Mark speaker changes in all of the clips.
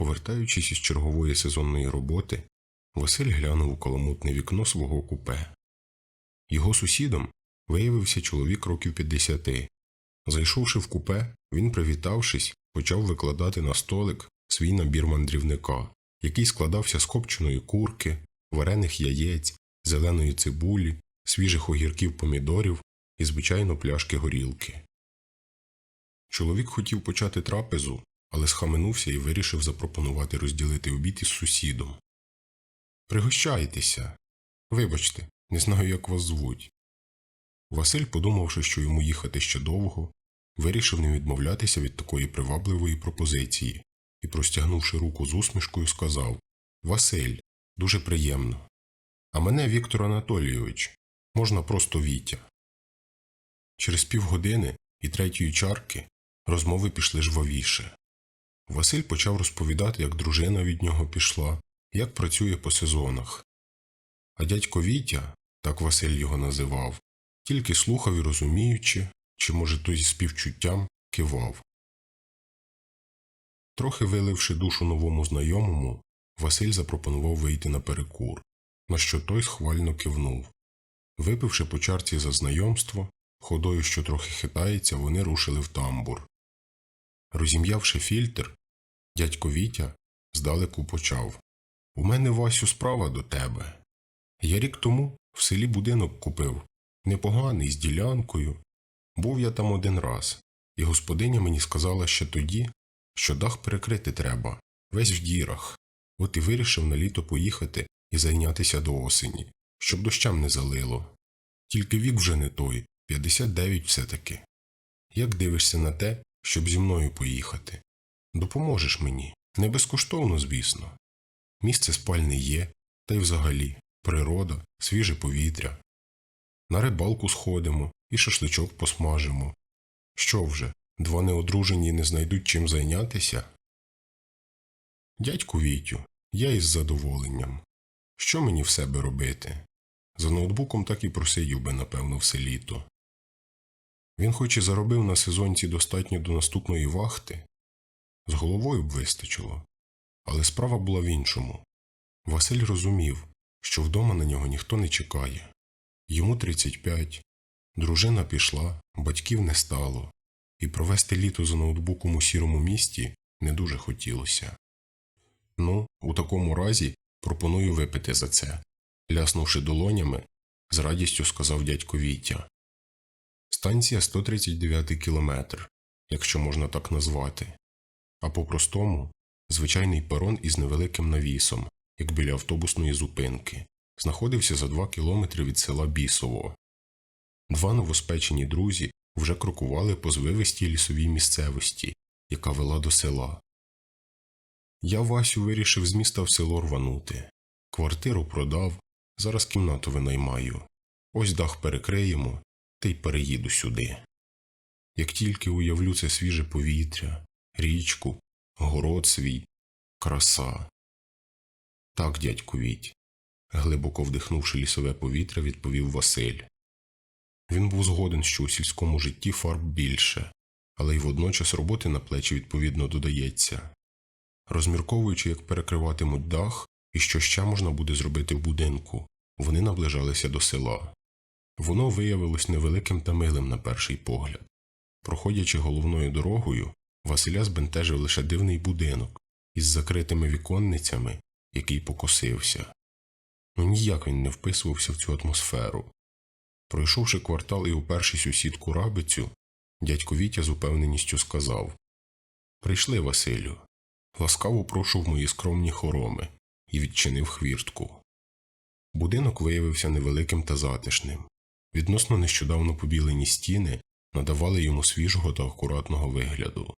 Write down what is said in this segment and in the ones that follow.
Speaker 1: Повертаючись із чергової сезонної роботи, Василь глянув у каламутне вікно свого купе. Його сусідом виявився чоловік років 50. Зайшовши в купе, він, привітавшись, почав викладати на столик свій набір мандрівника, який складався з копченої курки, варених яєць, зеленої цибулі, свіжих огірків помідорів і, звичайно, пляшки горілки. Чоловік хотів почати трапезу, але схаменувся і вирішив запропонувати розділити обід із сусідом. Пригощайтеся. Вибачте, не знаю, як вас звуть. Василь, подумавши, що йому їхати ще довго, вирішив не відмовлятися від такої привабливої пропозиції і, простягнувши руку з усмішкою, сказав Василь, дуже приємно. А мене Віктор Анатолійович, можна просто Вітя. Через півгодини і третьої чарки розмови пішли жвавіше. Василь почав розповідати, як дружина від нього пішла, як працює по сезонах. А дядько Вітя, так Василь його називав, тільки слухав і розуміючи, чи, може, то зі співчуттям кивав. Трохи виливши душу новому знайомому, Василь запропонував вийти на перекур, на що той схвально кивнув. Випивши по чарці за знайомство, ходою, що трохи хитається, вони рушили в тамбур. Розім'явши фільтр, дядько Вітя здалеку почав У мене, Васю, справа до тебе. Я рік тому в селі будинок купив, непоганий, з ділянкою. Був я там один раз, і господиня мені сказала ще тоді, що дах перекрити треба, весь в дірах. От і вирішив на літо поїхати і зайнятися до осені, щоб дощам не залило. Тільки вік вже не той, 59 все-таки. Як дивишся на те, щоб зі мною поїхати? Допоможеш мені, не безкоштовно, звісно. Місце спальне є, та й взагалі природа, свіже повітря. На рибалку сходимо і шашличок посмажимо. Що вже, два неодружені не знайдуть чим зайнятися? Дядьку Вітю, я із задоволенням. Що мені в себе робити? За ноутбуком так і просидів би, напевно, все літо. Він хоч і заробив на сезонці достатньо до наступної вахти, з головою б вистачило, але справа була в іншому. Василь розумів, що вдома на нього ніхто не чекає. Йому 35, дружина пішла, батьків не стало, і провести літо за ноутбуком у сірому місті не дуже хотілося. Ну, у такому разі пропоную випити за це, ляснувши долонями, з радістю сказав дядько Вітя. Станція 139 кілометр, якщо можна так назвати, а по-простому звичайний перон із невеликим навісом, як біля автобусної зупинки, знаходився за два кілометри від села Бісово. Два новоспечені друзі вже крокували по звивистій лісовій місцевості, яка вела до села. Я Васю вирішив з міста в село рванути. Квартиру продав, зараз кімнату винаймаю. Ось дах перекриємо, та й переїду сюди. Як тільки уявлю це свіже повітря, річку, город свій, краса. Так, дядьку Віть, глибоко вдихнувши лісове повітря, відповів Василь. Він був згоден, що у сільському житті фарб більше, але й водночас роботи на плечі відповідно додається. Розмірковуючи, як перекриватимуть дах і що ще можна буде зробити в будинку, вони наближалися до села. Воно виявилось невеликим та милим на перший погляд. Проходячи головною дорогою, Василя збентежив лише дивний будинок із закритими віконницями, який покосився. Ну ніяк він не вписувався в цю атмосферу. Пройшовши квартал і уперши сусідку рабицю, дядько Вітя з упевненістю сказав Прийшли, Василю. Ласкаво прошу в мої скромні хороми і відчинив хвіртку. Будинок виявився невеликим та затишним. Відносно нещодавно побілені стіни надавали йому свіжого та акуратного вигляду.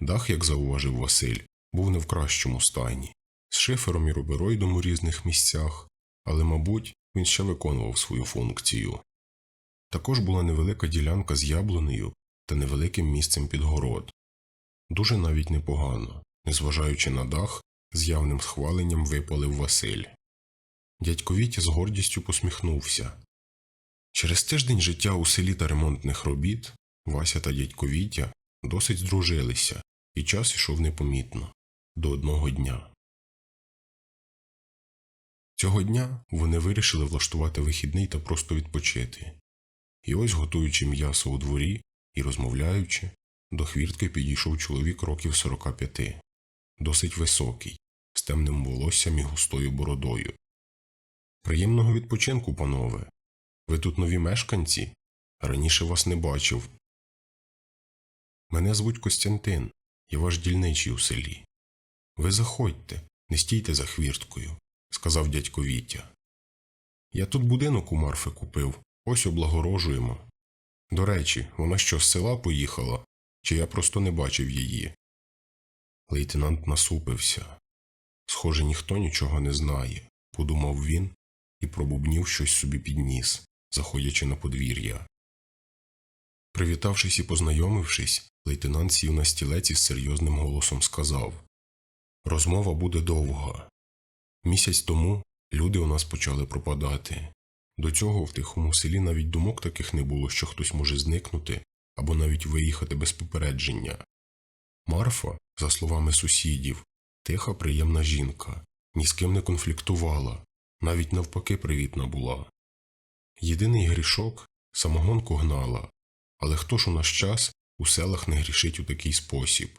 Speaker 1: Дах, як зауважив Василь, був не в кращому стані, з шифером і рубероїдом у різних місцях, але, мабуть, він ще виконував свою функцію. Також була невелика ділянка з яблунею та невеликим місцем під город. Дуже навіть непогано, незважаючи на дах, з явним схваленням випалив Василь. Дядько Вітя з гордістю посміхнувся. Через тиждень життя у селі та ремонтних робіт Вася та дядько Вітя досить здружилися, і час ішов непомітно. до одного дня. Цього дня вони вирішили влаштувати вихідний та просто відпочити. І ось, готуючи м'ясо у дворі і розмовляючи, до хвіртки підійшов чоловік років 45, досить високий, з темним волоссям і густою бородою. Приємного відпочинку, панове. Ви тут нові мешканці? Раніше вас не бачив. Мене звуть Костянтин, я ваш дільничий у селі. Ви заходьте, не стійте за хвірткою, сказав дядько Вітя. Я тут будинок у Марфи купив, ось облагорожуємо. До речі, вона що з села поїхала, чи я просто не бачив її? Лейтенант насупився. Схоже, ніхто нічого не знає, подумав він і пробубнів щось собі під ніс, заходячи на подвір'я. Привітавшись і познайомившись, лейтенант сів на стілець і з серйозним голосом сказав Розмова буде довга. Місяць тому люди у нас почали пропадати. До цього в тихому селі навіть думок таких не було, що хтось може зникнути або навіть виїхати без попередження. Марфа, за словами сусідів, тиха, приємна жінка, ні з ким не конфліктувала, навіть навпаки привітна була. Єдиний грішок самогонку гнала, але хто ж у наш час у селах не грішить у такий спосіб?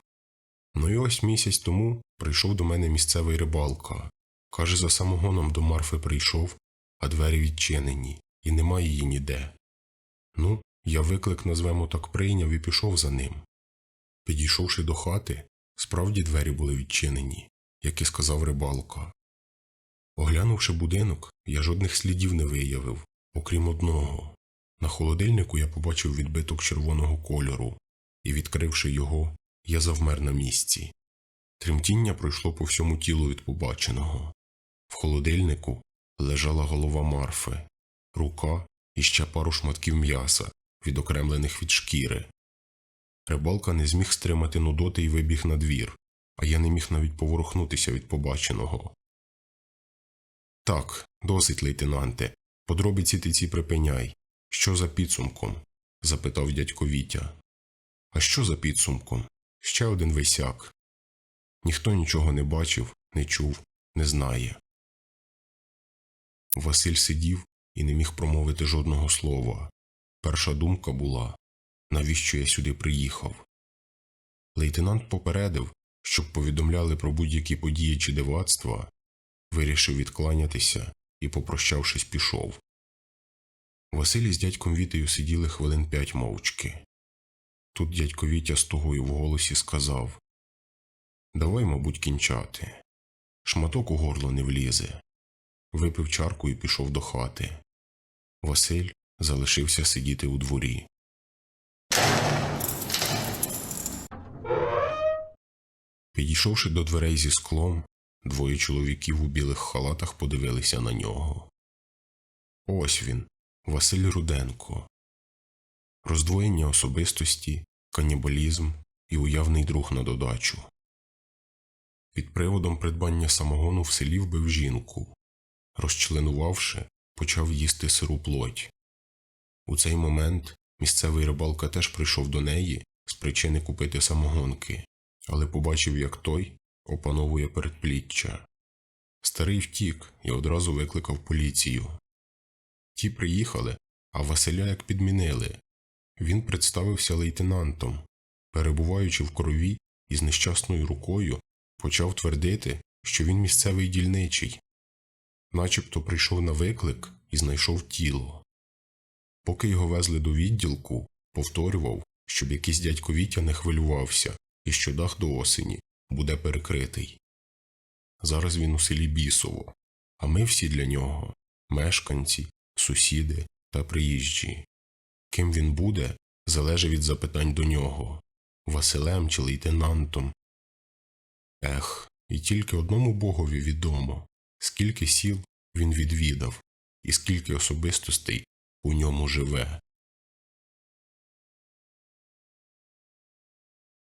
Speaker 1: Ну і ось місяць тому прийшов до мене місцевий рибалка. Каже, за самогоном до Марфи прийшов, а двері відчинені, і нема її ніде. Ну, я виклик назвемо так прийняв і пішов за ним. Підійшовши до хати, справді двері були відчинені, як і сказав рибалка. Оглянувши будинок, я жодних слідів не виявив, окрім одного. На холодильнику я побачив відбиток червоного кольору, і, відкривши його, я завмер на місці. Тремтіння пройшло по всьому тілу від побаченого. В холодильнику лежала голова Марфи, рука і ще пару шматків м'яса, відокремлених від шкіри. Рибалка не зміг стримати нудоти і вибіг на двір, а я не міг навіть поворухнутися від побаченого. Так, досить, лейтенанте, подробиці ти ці припиняй. Що за підсумком? запитав дядько Вітя. А що за підсумком? Ще один висяк. Ніхто нічого не бачив, не чув, не знає. Василь сидів і не міг промовити жодного слова. Перша думка була навіщо я сюди приїхав? Лейтенант попередив, щоб повідомляли про будь-які події чи дивацтва, вирішив відкланятися і, попрощавшись, пішов. Василь із дядьком Вітею сиділи хвилин п'ять мовчки. Тут дядько Вітя з тугою в голосі сказав Давай, мабуть, кінчати. Шматок у горло не влізе. Випив чарку і пішов до хати. Василь залишився сидіти у дворі. Підійшовши до дверей зі склом, двоє чоловіків у білих халатах подивилися на нього. Ось він, Василь Руденко. Роздвоєння особистості, канібалізм і уявний друг на додачу. Під приводом придбання самогону в селі вбив жінку. Розчленувавши, почав їсти сиру плоть. У цей момент місцевий рибалка теж прийшов до неї з причини купити самогонки, але побачив, як той опановує передпліччя. Старий втік і одразу викликав поліцію. Ті приїхали, а Василя як підмінили. Він представився лейтенантом, перебуваючи в крові і з нещасною рукою, почав твердити, що він місцевий дільничий, начебто прийшов на виклик і знайшов тіло. Поки його везли до відділку, повторював, щоб якийсь дядько Вітя не хвилювався і що дах до осені буде перекритий. Зараз він у селі Бісово, а ми всі для нього мешканці, сусіди та приїжджі. Ким він буде, залежить від запитань до нього Василем чи лейтенантом. Ех, і тільки одному богові відомо, скільки сіл він відвідав, і скільки особистостей у ньому живе.